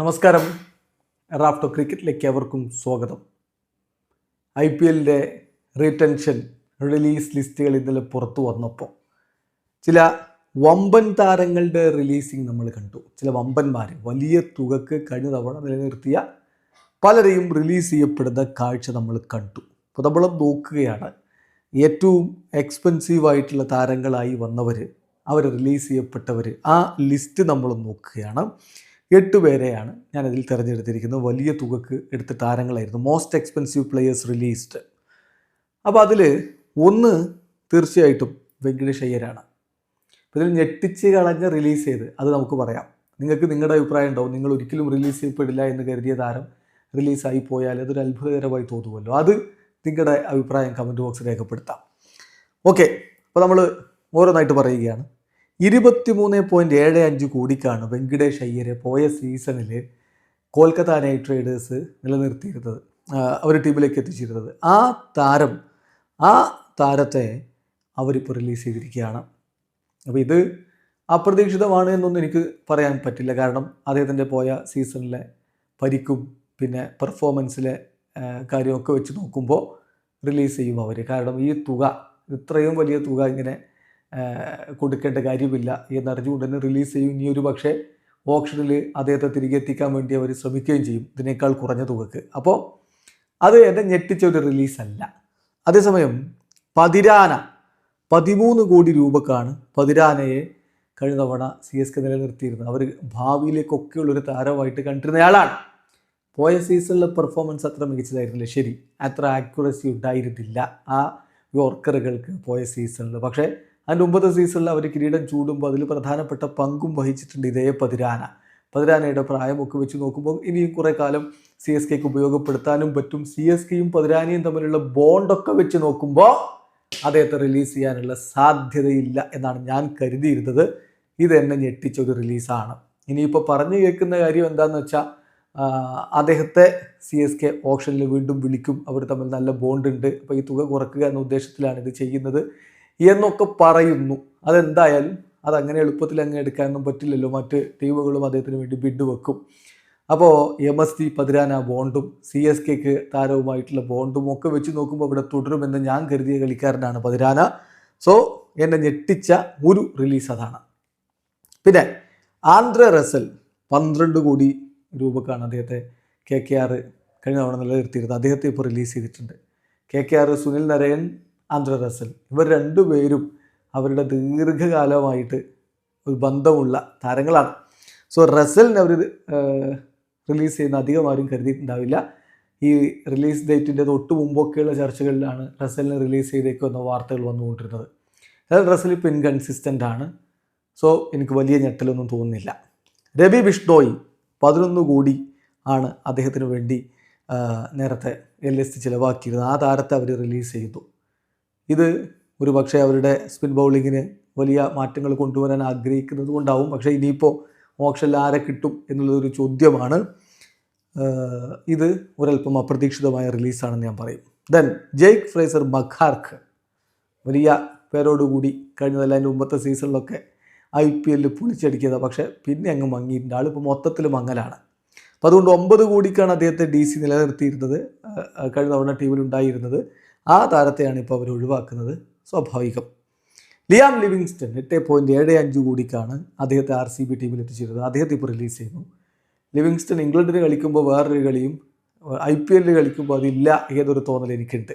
നമസ്കാരം. റാഫ്റ്റോ ക്രിക്കറ്റിലേക്ക് അവർക്കും സ്വാഗതം. ഐ പി എല്ലിന്റെ റീടെൻഷൻ റിലീസ് ലിസ്റ്റുകൾ ഇന്നലെ പുറത്തു വന്നപ്പോൾ ചില വമ്പൻ താരങ്ങളുടെ റിലീസിങ് നമ്മൾ കണ്ടു. ചില വമ്പന്മാർ വലിയ തുകക്ക് കഴിഞ്ഞ തവണ നിലനിർത്തിയ പലരെയും റിലീസ് ചെയ്യപ്പെടുന്ന കാഴ്ച നമ്മൾ കണ്ടു. അപ്പോൾ നമ്മൾ നോക്കുകയാണ് ഏറ്റവും എക്സ്പെൻസീവ് ആയിട്ടുള്ള താരങ്ങളായി വന്നവർ അവർ റിലീസ് ചെയ്യപ്പെട്ടവർ ആ ലിസ്റ്റ് നമ്മൾ നോക്കുകയാണ്. എട്ട് പേരെയാണ് ഞാനതിൽ തിരഞ്ഞെടുത്തിരിക്കുന്നത്. വലിയ തുകക്ക് എടുത്ത താരങ്ങളായിരുന്നു. മോസ്റ്റ് എക്സ്പെൻസീവ് പ്ലെയേഴ്സ് റിലീസ്ഡ് അപ്പോൾ അതിൽ ഒന്ന് തീർച്ചയായിട്ടും വെങ്കടേഷ് അയ്യരാണ് ഇതിൽ ഞെട്ടിച്ച് കളഞ്ഞ് റിലീസ് ചെയ്ത് അത് നമുക്ക് പറയാം. നിങ്ങൾക്ക് നിങ്ങളുടെ അഭിപ്രായം ഉണ്ടാവും നിങ്ങൾ ഒരിക്കലും റിലീസ് ചെയ്യപ്പെടില്ല എന്ന് കരുതിയ താരം റിലീസായി പോയാൽ അതൊരു അത്ഭുതകരമായി തോന്നുമല്ലോ? അത് നിങ്ങളുടെ അഭിപ്രായം കമന്റ് ബോക്സിൽ രേഖപ്പെടുത്താം. ഓക്കെ അപ്പോൾ നമ്മൾ ഓരോന്നായിട്ട് പറയുകയാണ്. ഇരുപത്തിമൂന്ന് പോയിന്റ് ഏഴ് അഞ്ച് കോടിക്കാണ് വെങ്കടേഷ് അയ്യരെ പോയ സീസണിൽ കൊൽക്കത്ത നൈറ്റ് റൈഡേഴ്സ് നിലനിർത്തിയിരുന്നത് അവർ ടീമിലേക്ക് എത്തിച്ചിരുന്നത്. ആ താരം ആ താരത്തെ അവരിപ്പോൾ റിലീസ് ചെയ്തിരിക്കുകയാണ്. അപ്പോൾ ഇത് അപ്രതീക്ഷിതമാണ് എന്നൊന്നും എനിക്ക് പറയാൻ പറ്റില്ല. കാരണം അദ്ദേഹത്തിന്റെ പോയ സീസണിലെ പരിക്കും പിന്നെ പെർഫോമൻസിലെ കാര്യമൊക്കെ വെച്ച് നോക്കുമ്പോൾ റിലീസ് ചെയ്യും അവർ കാരണം ഈ തുക ഇത്രയും വലിയ തുക ഇങ്ങനെ കൊടുക്കേണ്ട കാര്യമില്ല എന്നറിഞ്ഞുകൊണ്ട് തന്നെ റിലീസ് ചെയ്യും. ഇനി ഒരു പക്ഷേ ഓപ്ഷനിൽ അദ്ദേഹത്തെ തിരികെ എത്തിക്കാൻ വേണ്ടി അവർ ശ്രമിക്കുകയും ചെയ്യും. ഇതിനേക്കാൾ കുറഞ്ഞ തുകക്ക്. അപ്പോൾ അത് എന്നെ ഞെട്ടിച്ച ഒരു റിലീസല്ല. അതേസമയം പതിരാന പതിമൂന്ന് കോടി രൂപക്കാണ് പതിരാനയെ കഴിഞ്ഞ തവണ സി എസ് കെ നിലനിർത്തിയിരുന്നത്. അവർ ഭാവിയിലേക്കൊക്കെയുള്ളൊരു താരമായിട്ട് കണ്ടിരുന്നയാളാണ്. പോയ സീസണിലെ പെർഫോമൻസ് അത്ര മികച്ചതായിരുന്നില്ല. ശരി അത്ര ആക്യുറസി ഉണ്ടായിരുന്നില്ല ആ യോർക്കറുകൾക്ക് പോയ സീസണിൽ പക്ഷേ അതിന്റെ ഒമ്പത് സീസണിൽ അവർ കിരീടം ചൂടുമ്പോൾ അതിൽ പ്രധാനപ്പെട്ട പങ്കും വഹിച്ചിട്ടുണ്ട് ഇതേ പതിരാന. പതിരാനയുടെ പ്രായമൊക്കെ വെച്ച് നോക്കുമ്പോൾ ഇനിയും കുറേ കാലം സി എസ് കെക്ക് ഉപയോഗപ്പെടുത്താനും പറ്റും. സി എസ് കെയും പതിരാനയും തമ്മിലുള്ള ബോണ്ടൊക്കെ വെച്ച് നോക്കുമ്പോൾ അദ്ദേഹത്തെ റിലീസ് ചെയ്യാനുള്ള സാധ്യതയില്ല എന്നാണ് ഞാൻ കരുതിയിരുന്നത്. ഇത് എന്നെ ഞെട്ടിച്ച ഒരു റിലീസാണ്. ഇനിയിപ്പോൾ പറഞ്ഞു കേൾക്കുന്ന കാര്യം എന്താണെന്ന് വെച്ചാൽ അദ്ദേഹത്തെ സി എസ് കെ ഓപ്ഷനിൽ വീണ്ടും വിളിക്കും. അവർ തമ്മിൽ നല്ല ബോണ്ട് ഉണ്ട് അപ്പോൾ ഈ തുക കുറക്കുക എന്ന ഉദ്ദേശത്തിലാണ് ഇത് ചെയ്യുന്നത്. എന്നൊക്കെ പറയുന്നു. അതെന്തായാലും അതങ്ങനെ എളുപ്പത്തിൽ അങ്ങ് എടുക്കാനൊന്നും പറ്റില്ലല്ലോ. മറ്റ് ടീമുകളും അദ്ദേഹത്തിന് വേണ്ടി ബിഡ് വെക്കും. അപ്പോൾ എം എസ് ടി പതിരാന ബോണ്ടും സി എസ് കെക്ക് താരവുമായിട്ടുള്ള ബോണ്ടും ഒക്കെ വെച്ച് നോക്കുമ്പോൾ ഇവിടെ തുടരുമെന്ന് ഞാൻ കരുതിയ കളിക്കാരനാണ് പതിരാന. സോ എന്നെ ഞെട്ടിച്ച ഒരു റിലീസ് അതാണ്. പിന്നെ ആന്ധ്ര റസൽ പന്ത്രണ്ട് കോടി രൂപക്കാണ് അദ്ദേഹത്തെ കെ കെ ആർ കഴിഞ്ഞ തവണ നിലനിർത്തിയിരുന്നത്. അദ്ദേഹത്തെ ഇപ്പോൾ റിലീസ് ചെയ്തിട്ടുണ്ട്. K K R Sunil Narine Andre Russell ഇവർ രണ്ടുപേരും അവരുടെ ദീർഘകാലമായിട്ട് ഒരു ബന്ധമുള്ള താരങ്ങളാണ്. സോ റസലിന് അവർ റിലീസ് ചെയ്യുന്ന അധികം ആരും കരുതിയിട്ടുണ്ടാവില്ല. ഈ റിലീസ് ഡേറ്റിന്റെ തൊട്ട് മുമ്പൊക്കെയുള്ള ചർച്ചകളിലാണ് റസലിനെ റിലീസ് ചെയ്തേക്കുമെന്ന വാർത്തകൾ വന്നുകൊണ്ടിരുന്നത്. അതായത് റസൽ ഇപ്പോൾ ഇൻകൺസിസ്റ്റന്റ് ആണ്. സോ എനിക്ക് വലിയ ഞെട്ടലൊന്നും തോന്നുന്നില്ല. രവി ബിഷ്ണോയി പതിനൊന്ന് കോടി ആണ് അദ്ദേഹത്തിന് വേണ്ടി നേരത്തെ എൽ എസ് ചിലവാക്കിയിരുന്നത്. ആ താരത്തെ അവർ റിലീസ് ചെയ്തു. ഇത് ഒരു പക്ഷേ അവരുടെ സ്പിൻ ബൗളിങ്ങിന് വലിയ മാറ്റങ്ങൾ കൊണ്ടുവരാൻ ആഗ്രഹിക്കുന്നത് കൊണ്ടാവും. പക്ഷേ ഇനിയിപ്പോൾ ഓപ്ഷനിൽ ആരെ കിട്ടും എന്നുള്ളതൊരു ചോദ്യമാണ്. ഇത് ഒരല്പം അപ്രതീക്ഷിതമായ റിലീസാണെന്ന് ഞാൻ പറയും. ദെൻ ജെയ്ക്ക് ഫ്രേസർ മഖാർക്ക് വലിയ പേരോടുകൂടി കഴിഞ്ഞതല്ല അതിന്റെ മുമ്പത്തെ സീസണിലൊക്കെ ഐ പി എല്ലിൽ പൊളിച്ചടിക്കിയത്. പക്ഷേ പിന്നെ അങ്ങ് മങ്ങിയിട്ടുണ്ട്. ആളിപ്പോൾ മൊത്തത്തിൽ മങ്ങലാണ്. അപ്പോൾ അതുകൊണ്ട് ഒമ്പത് കോടിക്കാണ് അദ്ദേഹത്തെ ഡി സി നിലനിർത്തിയിരുന്നത്. കഴിഞ്ഞ തവണ ടീമിലുണ്ടായിരുന്നത്. ആ താരത്തെയാണ് ഇപ്പോൾ അവർ ഒഴിവാക്കുന്നത്. സ്വാഭാവികം. ലിയാം ലിവിങ്സ്റ്റൺ എട്ട് പോയിന്റ് ഏഴ് അഞ്ച് കോടിക്കാണ് അദ്ദേഹത്തെ ആർ സി ബി ടീമിൽ എത്തിച്ചിരുന്നത്. അദ്ദേഹത്തെ ഇപ്പോൾ റിലീസ് ചെയ്യുന്നു. ലിവിങ്സ്റ്റൺ ഇംഗ്ലണ്ടിന് കളിക്കുമ്പോൾ വേറൊരു കളിയും ഐ പി എല്ലിൽ കളിക്കുമ്പോൾ അതില്ല ഏതൊരു തോന്നൽ എനിക്കുണ്ട്.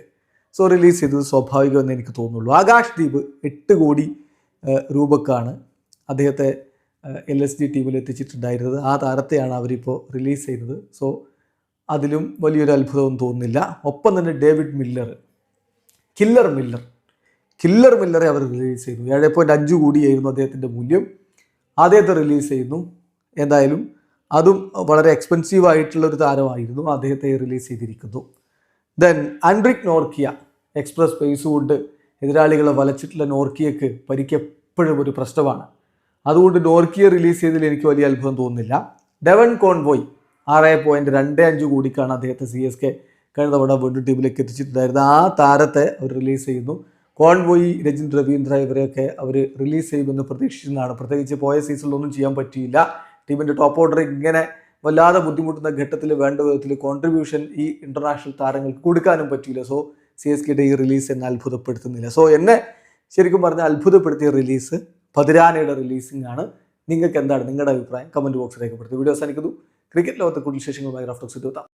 സോ റിലീസ് ചെയ്തത് സ്വാഭാവികമെന്ന് എനിക്ക് തോന്നുള്ളൂ ആകാശ് ദീപ് എട്ട് കോടി രൂപക്കാണ് അദ്ദേഹത്തെ എൽ എസ് ഡി ടീമിൽ എത്തിച്ചിട്ടുണ്ടായിരുന്നത്. ആ താരത്തെയാണ് അവരിപ്പോൾ റിലീസ് ചെയ്തത് സോ അതിലും വലിയൊരു അത്ഭുതമൊന്നും തോന്നുന്നില്ല. ഒപ്പം തന്നെ David Miller killer Miller killer മില്ലറെ അവർ റിലീസ് ചെയ്യുന്നു ഏഴ് പോയിന്റ് അഞ്ച് കോടിയായിരുന്നു അദ്ദേഹത്തിന്റെ മൂല്യം. അദ്ദേഹത്തെ റിലീസ് ചെയ്യുന്നു. എന്തായാലും അതും വളരെ എക്സ്പെൻസീവ് ആയിട്ടുള്ള ഒരു താരമായിരുന്നു അദ്ദേഹത്തെ റിലീസ് ചെയ്തിരിക്കുന്നു. Then Anrich Nortje express pace കൊണ്ട് എതിരാളികളെ വലച്ചിട്ടുള്ള നോർക്കിയക്ക് പരിക്കെപ്പോഴും ഒരു പ്രശ്നമാണ്. അതുകൊണ്ട് നോർക്കിയ റിലീസ് ചെയ്തതിൽ എനിക്ക് വലിയ അത്ഭുതം തോന്നുന്നില്ല. ഡെവൻ കോൺവോയ് ആറ് പോയിന്റ് രണ്ട് അഞ്ച് കോടിക്കാണ് അദ്ദേഹത്തെ സി എസ് കെ കഴിഞ്ഞ തവണ വീണ്ടും ടീമിലേക്ക് എത്തിച്ചിട്ടുണ്ടായിരുന്നു ആ താരത്തെ അവർ റിലീസ് ചെയ്യുന്നു. കോൺവോയി രജിൻ രവീന്ദ്ര ഇവരെയൊക്കെ അവർ റിലീസ് ചെയ്യുമെന്ന് പ്രതീക്ഷിച്ചതാണ് പ്രത്യേകിച്ച് പോയ സീസണിലൊന്നും ചെയ്യാൻ പറ്റിയില്ല. ടീമിന്റെ ടോപ്പ് ഓർഡർ ഇങ്ങനെ വല്ലാതെ ബുദ്ധിമുട്ടുന്ന ഘട്ടത്തിൽ വേണ്ട വിധത്തിൽ കോൺട്രിബ്യൂഷൻ ഈ ഇന്റർനാഷണൽ താരങ്ങൾക്ക് കൊടുക്കാനും പറ്റിയില്ല. സോ സി എസ് കെയുടെ ഈ റിലീസ് എന്നെ അത്ഭുതപ്പെടുത്തുന്നില്ല. സോ എന്നെ ശരിക്കും പറഞ്ഞാൽ അത്ഭുതപ്പെടുത്തിയ റിലീസ് പതിരാനയുടെ റിലീസിംഗ് ആണ്. നിങ്ങൾക്ക് എന്താണ് നിങ്ങളുടെ അഭിപ്രായം? കമന്റ് ബോക്സിൽ രേഖപ്പെടുത്തി. വീഡിയോ അവസാനിക്കുന്നു. ക്രിക്കറ്റ് ലോകത്തെ കൂടുതൽ വിശേഷങ്ങളുമായി റഫ്റ്റോക്സ് എത്താം.